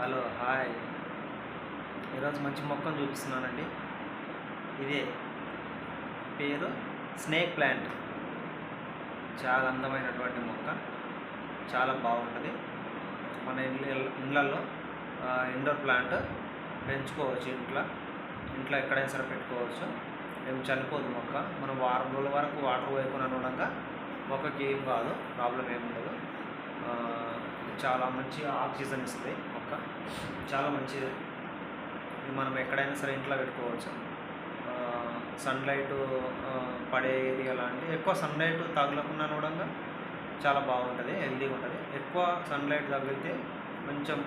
Hello hi. ఈరోజు మంచి మొక్కను చూపిస్తున్నానండి. ఇదే పేరు స్నేక్ ప్లాంట్. చాలా అందమైనటువంటి మొక్క. చాలా బాగుంటుంది. మన ఇళ్ళ ఇళ్ళల్లో ఇండోర్ ప్లాంట్ పెంచుకోవచ్చు ఇంట్లో. ఇంట్లో ఎక్కడైనా సరే పెట్టుకోవచ్చు. ఏం చనిపోదు మొక్క. మనం వారం రోజుల వరకు వాటర్ పోయకుండా ఉండగా మొక్కకి ఏం కాదు. ప్రాబ్లం ఏమి ఉండదు. చాలా మంచి ఆక్సిజన్ ఇస్తుంది. చాలా మంచిది. ఇది మనం ఎక్కడైనా సరే ఇంట్లో పెట్టుకోవచ్చు. సన్లైట్ పడే ఏరియా లాంటి ఎక్కువ సన్లైట్ తగలకుండా కూడా చాలా బాగుంటుంది. హెల్తీగా ఉంటుంది. ఎక్కువ సన్లైట్ తగిలితే కొంచెం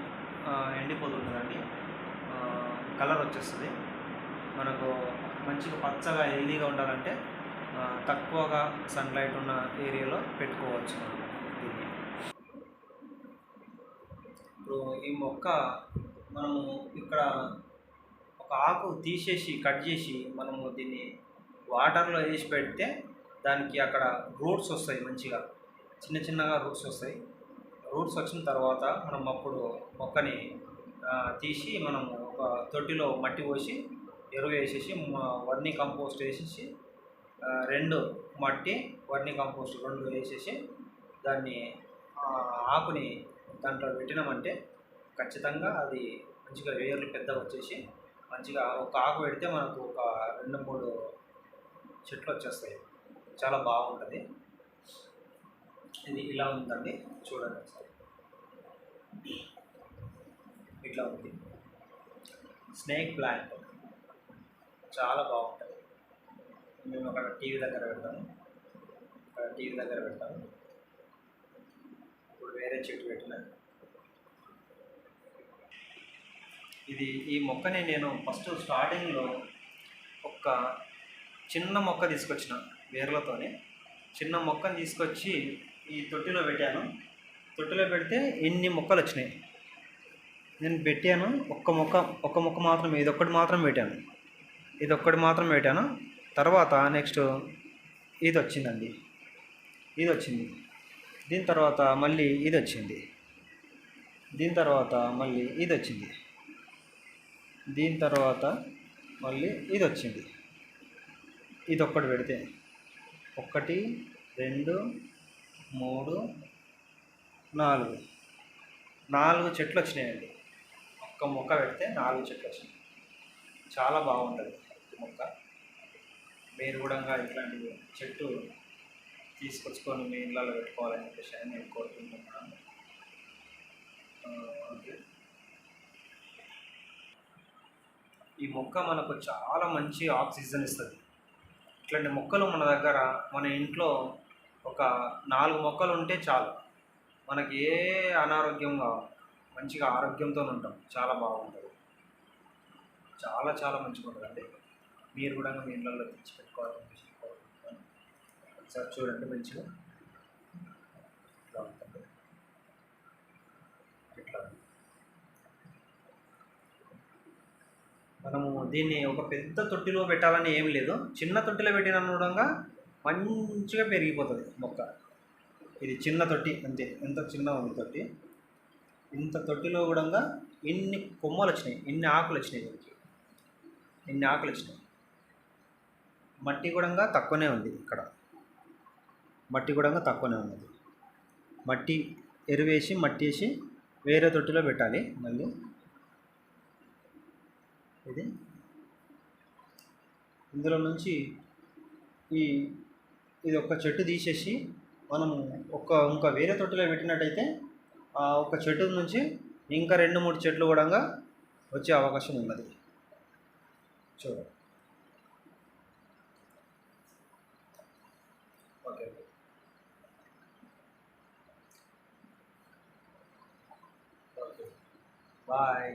ఎండిపోతుంటుందండి. కలర్ వచ్చేస్తుంది. మనకు మంచిగా పచ్చగా హెల్తీగా ఉండాలంటే తక్కువగా సన్లైట్ ఉన్న ఏరియాలో పెట్టుకోవచ్చు మనం దీన్ని ఇప్పుడు ఈ మొక్క మనము ఇక్కడ ఒక ఆకు తీసేసి కట్ చేసి మనము దీన్ని వాటర్లో వేసి పెడితే దానికి అక్కడ రూట్స్ వస్తాయి మంచిగా. చిన్న చిన్నగా రూట్స్ వస్తాయి. రూట్స్ వచ్చిన తర్వాత మనం అప్పుడు మొక్కని తీసి మనము ఒక తొట్టిలో మట్టి పోసి ఎరువు వేసేసి వర్ని కంపోస్ట్ వేసేసి రెండు మట్టి వర్ని కంపోస్ట్ రెండు వేసేసి దాన్ని ఆకుని దాంట్లో పెట్టినామంటే ఖచ్చితంగా అది మంచిగా వేర్లు పెద్దగా వచ్చేసి మంచిగా ఒక ఆకు పెడితే మనకు ఒక రెండు మూడు చెట్లు వచ్చేస్తాయి. చాలా బాగుంటుంది. ఇది ఇలా ఉందండి. చూడండి ఒకసారి. ఇట్లా ఉంది. Snake plant. చాలా బాగుంటుంది. మేము అక్కడ టీవీ దగ్గర పెడతాము. అక్కడ టీవీ దగ్గర పెడతాము. ఇప్పుడు వేరే చెట్టు పెట్టిన ఇది ఈ మొక్కని నేను ఫస్ట్ స్టార్టింగ్లో ఒక చిన్న మొక్క తీసుకొచ్చిన వేర్లతోనే. చిన్న మొక్కని తీసుకొచ్చి ఈ తొట్టిలో పెట్టాను. తొట్టిలో పెడితే ఎన్ని మొక్కలు వచ్చినాయి? నేను పెట్టాను. ఒక్క మొక్క ఒక్క మొక్క మాత్రం ఇది ఒక్కటి మాత్రం పెట్టాను. ఇది ఒక్కటి మాత్రం పెట్టాను. తర్వాత నెక్స్ట్ ఇది వచ్చిందండి ఇది వచ్చింది దీని తర్వాత మళ్ళీ ఇది వచ్చింది దీని తర్వాత మళ్ళీ ఇది వచ్చింది దీని తర్వాత మళ్ళీ ఇది వచ్చింది ఇది ఒక్కటి పెడితే ఒకటి రెండు మూడు నాలుగు. నాలుగు చెట్లు వచ్చినాయండి. ఒక్క మొక్క పెడితే నాలుగు చెట్లు వచ్చినాయి. చాలా బాగుంటుంది మొక్క. మీరు కూడా ఇట్లాంటి చెట్టు తీసుకొచ్చుకొని మీ ఇళ్ళలో పెట్టుకోవాలని చెప్పేసి అని నేను కోరుకుంటున్నాను. ఓకే. ఈ మొక్క మనకు చాలా మంచి ఆక్సిజన్ ఇస్తుంది. ఇట్లాంటి మొక్కలు మన దగ్గర మన ఇంట్లో ఒక నాలుగు మొక్కలు ఉంటే చాలు. మనకి ఏ అనారోగ్యం కావాలి మంచిగా ఆరోగ్యంతో ఉంటాం. చాలా బాగుంటుంది. చాలా చాలా మంచిగా ఉంటుందండి మీరు కూడా మీ ఇళ్ళల్లో తెచ్చి పెట్టుకోవాలని ఒకసారి చూడండి మంచిగా. ఇట్లా ఉంటుంది ఇట్లా. మనము దీన్ని ఒక పెద్ద తొట్టిలో పెట్టాలని ఏం లేదు. చిన్న తొట్టిలో పెట్టిన కూడా మంచిగా పెరిగిపోతుంది మొక్క. ఇది చిన్న తొట్టి అంతే. ఎంత చిన్న ఉంది తొట్టి? ఇంత తొట్టిలో కూడా ఇన్ని కొమ్మలు వచ్చినాయి? ఇన్ని ఆకులు వచ్చినాయి దీనికి? ఇన్ని ఆకులు వచ్చినాయి? మట్టి కూడా తక్కువనే ఉంది ఇక్కడ. మట్టి కూడా తక్కువనే ఉన్నది. మట్టి ఎరువేసి మట్టి వేసి వేరే తొట్టిలో పెట్టాలి మళ్ళీ. ఇది. ఇందులో నుంచి ఈ ఇది ఒక చెట్టు తీసేసి మనము ఒక ఇంకా వేరే తొట్టిలో పెట్టినట్టయితే ఆ ఒక చెట్టు నుంచి ఇంకా రెండు మూడు చెట్లు కూడా వచ్చే అవకాశం ఉన్నది. చూడండి. Okay bye